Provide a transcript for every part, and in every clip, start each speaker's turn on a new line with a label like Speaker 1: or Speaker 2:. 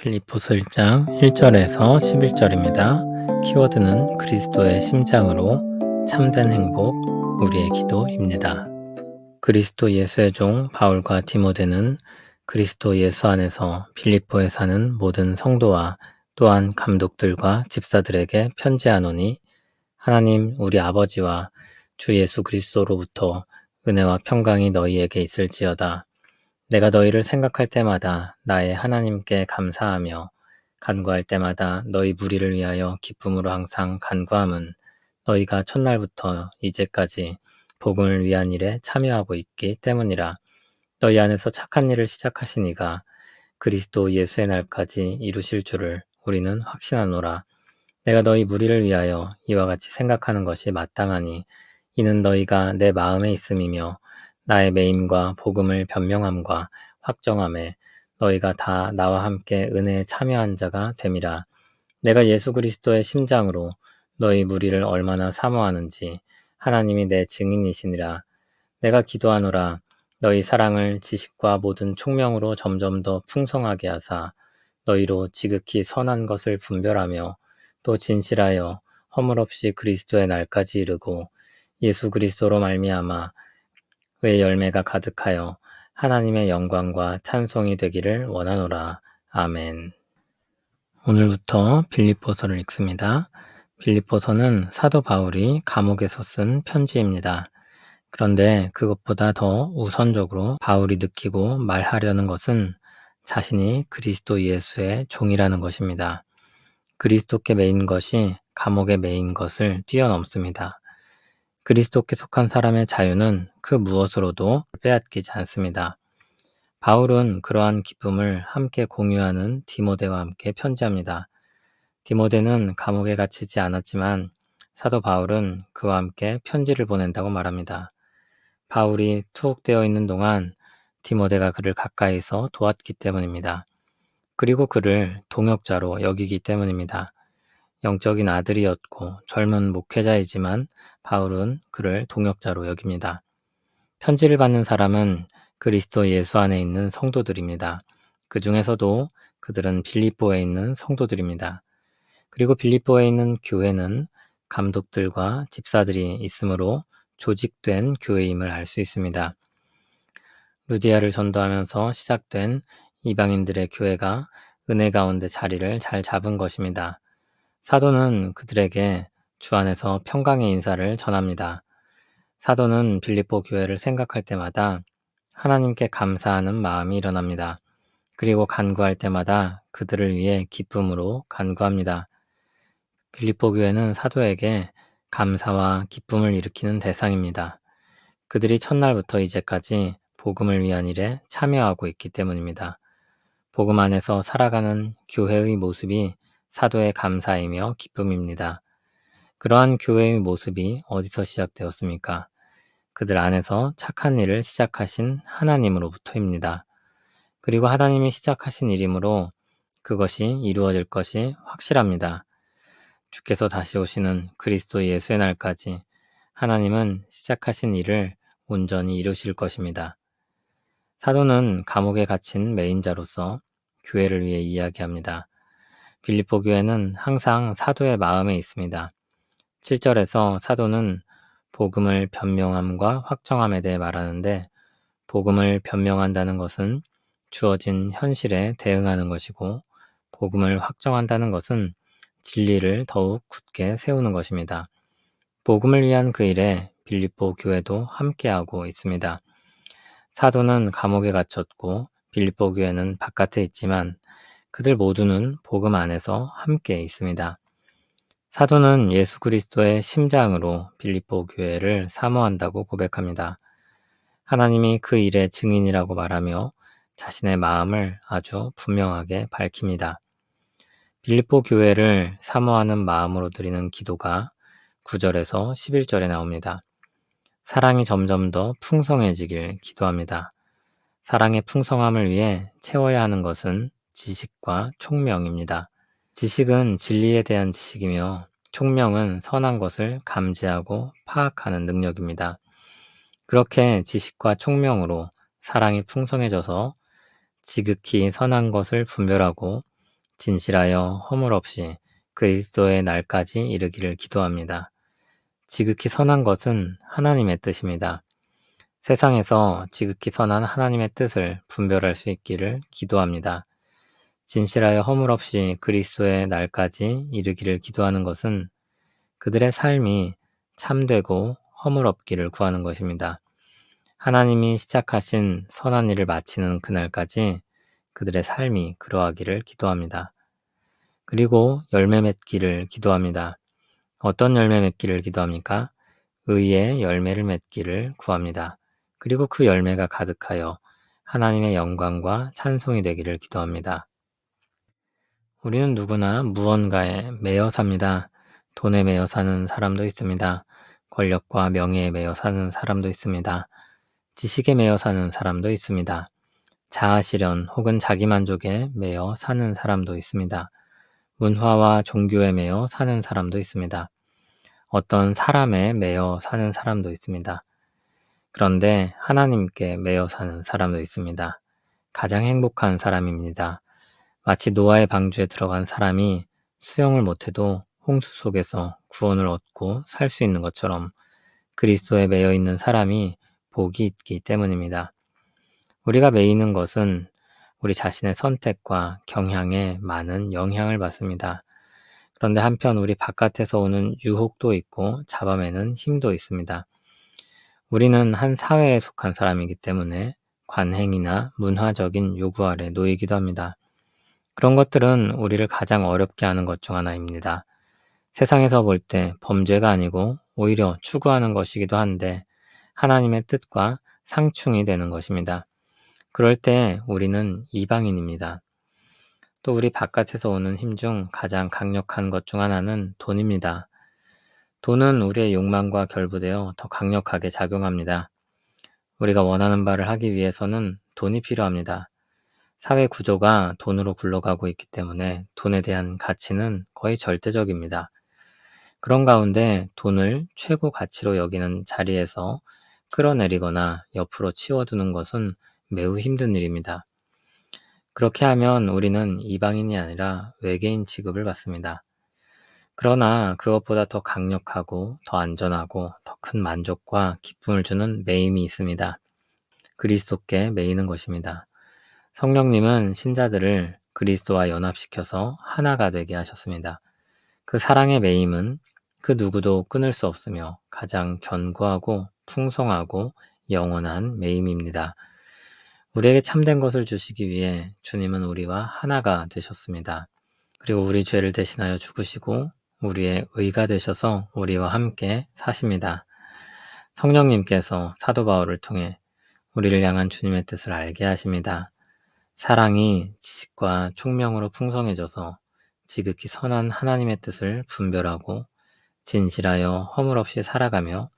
Speaker 1: 필리포스 1장 1절에서 11절입니다. 키워드는 그리스도의 심장으로 참된 행복, 우리의 기도입니다. 그리스도 예수의 종 바울과 디모데는 그리스도 예수 안에서 필리포에 사는 모든 성도와 또한 감독들과 집사들에게 편지하노니 하나님 우리 아버지와 주 예수 그리스도로부터 은혜와 평강이 너희에게 있을지어다. 내가 너희를 생각할 때마다 나의 하나님께 감사하며 간구할 때마다 너희 무리를 위하여 기쁨으로 항상 간구함은 너희가 첫날부터 이제까지 복음을 위한 일에 참여하고 있기 때문이라 너희 안에서 착한 일을 시작하신 이가 그리스도 예수의 날까지 이루실 줄을 우리는 확신하노라. 내가 너희 무리를 위하여 이와 같이 생각하는 것이 마땅하니 이는 너희가 내 마음에 있음이며 나의 매임과 복음을 변명함과 확정함에 너희가 다 나와 함께 은혜에 참여한 자가 됨이라. 내가 예수 그리스도의 심장으로 너희 무리를 얼마나 사모하는지 하나님이 내 증인이시니라. 내가 기도하노라. 너희 사랑을 지식과 모든 총명으로 점점 더 풍성하게 하사 너희로 지극히 선한 것을 분별하며 또 진실하여 허물 없이 그리스도의 날까지 이르고 예수 그리스도로 말미암아 의 열매가 가득하여 하나님의 영광과 찬송이 되기를 원하노라. 아멘. 오늘부터 빌립보서를 읽습니다. 빌립보서는 사도 바울이 감옥에서 쓴 편지입니다. 그런데 그것보다 더 우선적으로 바울이 느끼고 말하려는 것은 자신이 그리스도 예수의 종이라는 것입니다. 그리스도께 매인 것이 감옥에 매인 것을 뛰어넘습니다. 그리스도께 속한 사람의 자유는 그 무엇으로도 빼앗기지 않습니다. 바울은 그러한 기쁨을 함께 공유하는 디모데와 함께 편지합니다. 디모데는 감옥에 갇히지 않았지만 사도 바울은 그와 함께 편지를 보낸다고 말합니다. 바울이 투옥되어 있는 동안 디모데가 그를 가까이서 도왔기 때문입니다. 그리고 그를 동역자로 여기기 때문입니다. 영적인 아들이었고 젊은 목회자이지만 바울은 그를 동역자로 여깁니다. 편지를 받는 사람은 그리스도 예수 안에 있는 성도들입니다. 그 중에서도 그들은 빌립보에 있는 성도들입니다. 그리고 빌립보에 있는 교회는 감독들과 집사들이 있으므로 조직된 교회임을 알 수 있습니다. 루디아를 전도하면서 시작된 이방인들의 교회가 은혜 가운데 자리를 잘 잡은 것입니다. 사도는 그들에게 주 안에서 평강의 인사를 전합니다. 사도는 빌립보 교회를 생각할 때마다 하나님께 감사하는 마음이 일어납니다. 그리고 간구할 때마다 그들을 위해 기쁨으로 간구합니다. 빌립보 교회는 사도에게 감사와 기쁨을 일으키는 대상입니다. 그들이 첫날부터 이제까지 복음을 위한 일에 참여하고 있기 때문입니다. 복음 안에서 살아가는 교회의 모습이 사도의 감사이며 기쁨입니다. 그러한 교회의 모습이 어디서 시작되었습니까? 그들 안에서 착한 일을 시작하신 하나님으로부터입니다. 그리고 하나님이 시작하신 일이므로 그것이 이루어질 것이 확실합니다. 주께서 다시 오시는 그리스도 예수의 날까지 하나님은 시작하신 일을 온전히 이루실 것입니다. 사도는 감옥에 갇힌 메인자로서 교회를 위해 이야기합니다. 빌립보 교회는 항상 사도의 마음에 있습니다. 7절에서 사도는 복음을 변명함과 확정함에 대해 말하는데 복음을 변명한다는 것은 주어진 현실에 대응하는 것이고 복음을 확정한다는 것은 진리를 더욱 굳게 세우는 것입니다. 복음을 위한 그 일에 빌립보 교회도 함께하고 있습니다. 사도는 감옥에 갇혔고 빌립보 교회는 바깥에 있지만 그들 모두는 복음 안에서 함께 있습니다. 사도는 예수 그리스도의 심장으로 빌립보 교회를 사모한다고 고백합니다. 하나님이 그 일의 증인이라고 말하며 자신의 마음을 아주 분명하게 밝힙니다. 빌립보 교회를 사모하는 마음으로 드리는 기도가 9절에서 11절에 나옵니다. 사랑이 점점 더 풍성해지길 기도합니다. 사랑의 풍성함을 위해 채워야 하는 것은 지식과 총명입니다. 지식은 진리에 대한 지식이며 총명은 선한 것을 감지하고 파악하는 능력입니다. 그렇게 지식과 총명으로 사랑이 풍성해져서 지극히 선한 것을 분별하고 진실하여 허물 없이 그리스도의 날까지 이르기를 기도합니다. 지극히 선한 것은 하나님의 뜻입니다. 세상에서 지극히 선한 하나님의 뜻을 분별할 수 있기를 기도합니다. 진실하여 허물 없이 그리스도의 날까지 이르기를 기도하는 것은 그들의 삶이 참되고 허물 없기를 구하는 것입니다. 하나님이 시작하신 선한 일을 마치는 그날까지 그들의 삶이 그러하기를 기도합니다. 그리고 열매 맺기를 기도합니다. 어떤 열매 맺기를 기도합니까? 의의 열매를 맺기를 구합니다. 그리고 그 열매가 가득하여 하나님의 영광과 찬송이 되기를 기도합니다. 우리는 누구나 무언가에 매여 삽니다. 돈에 매여 사는 사람도 있습니다. 권력과 명예에 매여 사는 사람도 있습니다. 지식에 매여 사는 사람도 있습니다. 자아 실현 혹은 자기 만족에 매여 사는 사람도 있습니다. 문화와 종교에 매여 사는 사람도 있습니다. 어떤 사람에 매여 사는 사람도 있습니다. 그런데 하나님께 매여 사는 사람도 있습니다. 가장 행복한 사람입니다. 마치 노아의 방주에 들어간 사람이 수영을 못해도 홍수 속에서 구원을 얻고 살 수 있는 것처럼 그리스도에 매여 있는 사람이 복이 있기 때문입니다. 우리가 매이는 것은 우리 자신의 선택과 경향에 많은 영향을 받습니다. 그런데 한편 우리 바깥에서 오는 유혹도 있고 잡아매는 힘도 있습니다. 우리는 한 사회에 속한 사람이기 때문에 관행이나 문화적인 요구 아래 놓이기도 합니다. 그런 것들은 우리를 가장 어렵게 하는 것 중 하나입니다. 세상에서 볼 때 범죄가 아니고 오히려 추구하는 것이기도 한데 하나님의 뜻과 상충이 되는 것입니다. 그럴 때 우리는 이방인입니다. 또 우리 바깥에서 오는 힘 중 가장 강력한 것 중 하나는 돈입니다. 돈은 우리의 욕망과 결부되어 더 강력하게 작용합니다. 우리가 원하는 바를 하기 위해서는 돈이 필요합니다. 사회 구조가 돈으로 굴러가고 있기 때문에 돈에 대한 가치는 거의 절대적입니다. 그런 가운데 돈을 최고 가치로 여기는 자리에서 끌어내리거나 옆으로 치워두는 것은 매우 힘든 일입니다. 그렇게 하면 우리는 이방인이 아니라 외계인 취급을 받습니다. 그러나 그것보다 더 강력하고 더 안전하고 더 큰 만족과 기쁨을 주는 매임이 있습니다. 그리스도께 매이는 것입니다. 성령님은 신자들을 그리스도와 연합시켜서 하나가 되게 하셨습니다. 그 사랑의 매임은 그 누구도 끊을 수 없으며 가장 견고하고 풍성하고 영원한 매임입니다. 우리에게 참된 것을 주시기 위해 주님은 우리와 하나가 되셨습니다. 그리고 우리 죄를 대신하여 죽으시고 우리의 의가 되셔서 우리와 함께 사십니다. 성령님께서 사도 바울을 통해 우리를 향한 주님의 뜻을 알게 하십니다. 사랑이 지식과 총명으로 풍성해져서 지극히 선한 하나님의 뜻을 분별하고 진실하여 허물 없이 살아가며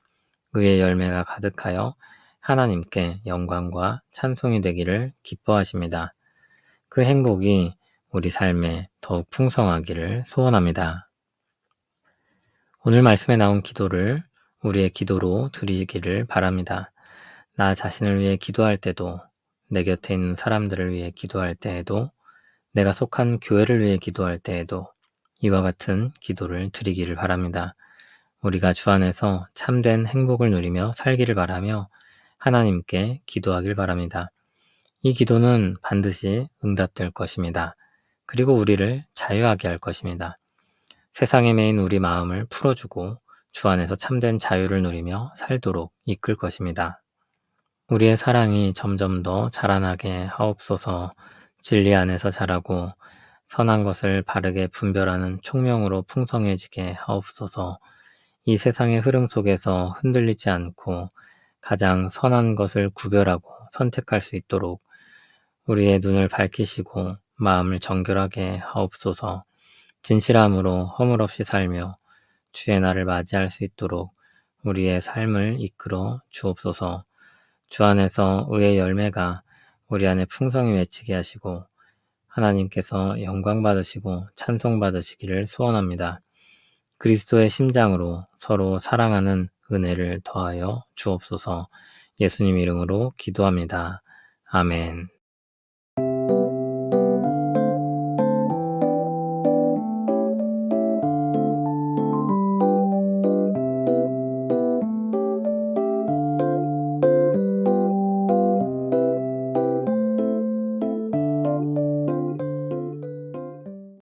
Speaker 1: 의의 열매가 가득하여 하나님께 영광과 찬송이 되기를 기뻐하십니다. 그 행복이 우리 삶에 더욱 풍성하기를 소원합니다. 오늘 말씀에 나온 기도를 우리의 기도로 드리기를 바랍니다. 나 자신을 위해 기도할 때도, 내 곁에 있는 사람들을 위해 기도할 때에도, 내가 속한 교회를 위해 기도할 때에도 이와 같은 기도를 드리기를 바랍니다. 우리가 주 안에서 참된 행복을 누리며 살기를 바라며 하나님께 기도하길 바랍니다. 이 기도는 반드시 응답될 것입니다. 그리고 우리를 자유하게 할 것입니다. 세상에 매인 우리 마음을 풀어주고 주 안에서 참된 자유를 누리며 살도록 이끌 것입니다. 우리의 사랑이 점점 더 자라나게 하옵소서. 진리 안에서 자라고 선한 것을 바르게 분별하는 총명으로 풍성해지게 하옵소서. 이 세상의 흐름 속에서 흔들리지 않고 가장 선한 것을 구별하고 선택할 수 있도록 우리의 눈을 밝히시고 마음을 정결하게 하옵소서. 진실함으로 허물 없이 살며 주의 날을 맞이할 수 있도록 우리의 삶을 이끌어 주옵소서 주 안에서 의의 열매가 우리 안에 풍성히 맺히게 하시고 하나님께서 영광 받으시고 찬송 받으시기를 소원합니다. 그리스도의 심장으로 서로 사랑하는 은혜를 더하여 주옵소서 예수님 이름으로 기도합니다. 아멘.